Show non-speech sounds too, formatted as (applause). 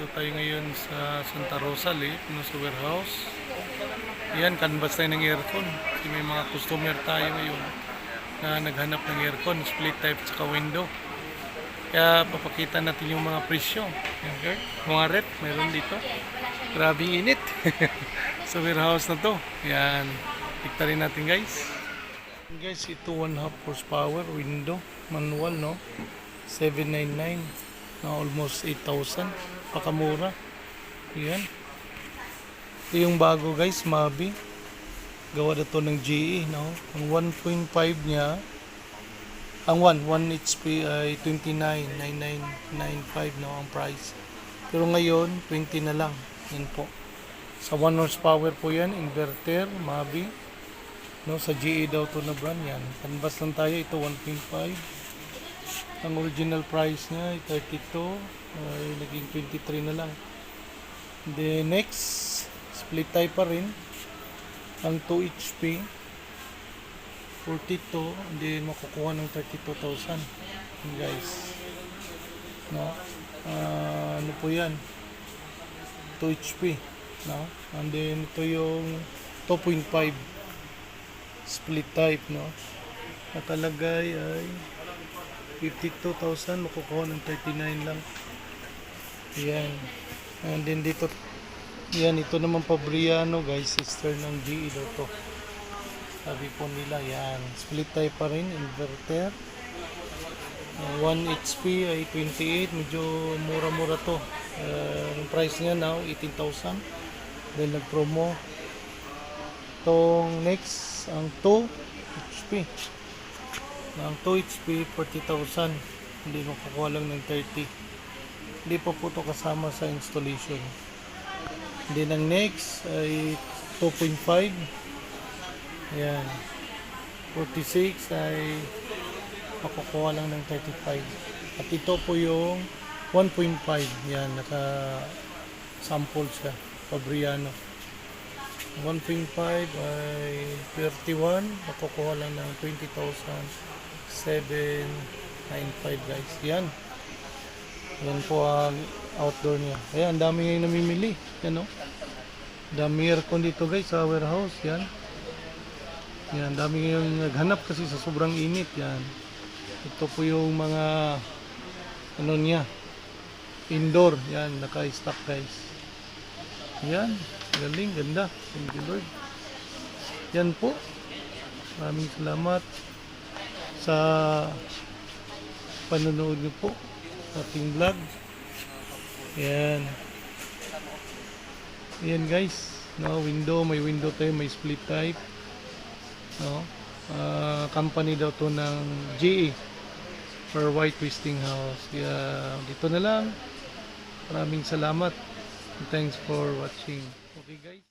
Dito tayo ngayon sa Santa Rosa Lake, no, sa warehouse. Yan, canvas tayo ng aircon. Kasi may mga customer tayo ngayon na naghanap ng aircon, split type tsaka window. Kaya papakita natin yung mga presyo. Okay? Mga rep, meron dito. Grabe init. (laughs) sa warehouse na to. Yan. Tikta rin natin guys. Guys, ito 1 half horsepower window. Manual, no? 799 na almost 8,000. Pakamura. Yan. Ito yung bago guys, Mabi. Gawa na to ng GE, no? Ang 1.5 niya, ang 1, 1 HP ay 29,9995 no ang price. Pero ngayon, 20 na lang. Yan po. Sa 1 horsepower po yan, inverter, Mabi. No, sa GE daw to na brand yan. Canvas lang tayo, ito 1.5. Ang original price niya ay 32, ay naging 23 na lang. The next, split type pa rin. Ang 2 HP, 42, hindi makukuha ng 32,000. Yan, Guys. No? Ah, ano po yan? 2 HP. No? And then ito yung 2.5 split type, no? Nakalagay ay 52,000, makukuha ng 39 lang. Yan. And then dito, yan, ito naman Fabriano guys, sister ng GE daw to. Sabi po nila, yan. Split type pa rin, inverter. Uh, 1 HP ay 28, medyo mura-mura to. Uh, price niya now, 18,000. Dahil nag-promo. Itong next, ang 2 HP. Ang 2 HP, 40,000. Hindi makukuha lang ng 30. Hindi pa po ito kasama sa installation. Then ang next ay 2.5. Ayan. 46 ay makukuha lang ng 35. At ito po yung 1.5. Yan, naka sample siya. Fabriano. 1.5 ay 31. Makukuha lang ng 20,795 guys. Yan. Yan po ang outdoor niya. Ayan, dami ngayon namimili. Yan o. Dami aircon dito guys sa warehouse. Yan. Yan, dami ngayon naghanap kasi sa sobrang init. Yan. Ito po yung mga ano niya. Indoor. Yan, naka-stock guys. Yan. Galing, ganda. Thank you Lord. Yan po. Maraming salamat sa panonood niyo po sa ating vlog. Yan. Yan guys. No, window, may window tayo, may split type. No? Ah, company daw to ng GE for White Twisting House. Kaya dito na lang. Maraming salamat. Thanks for watching. Okay guys.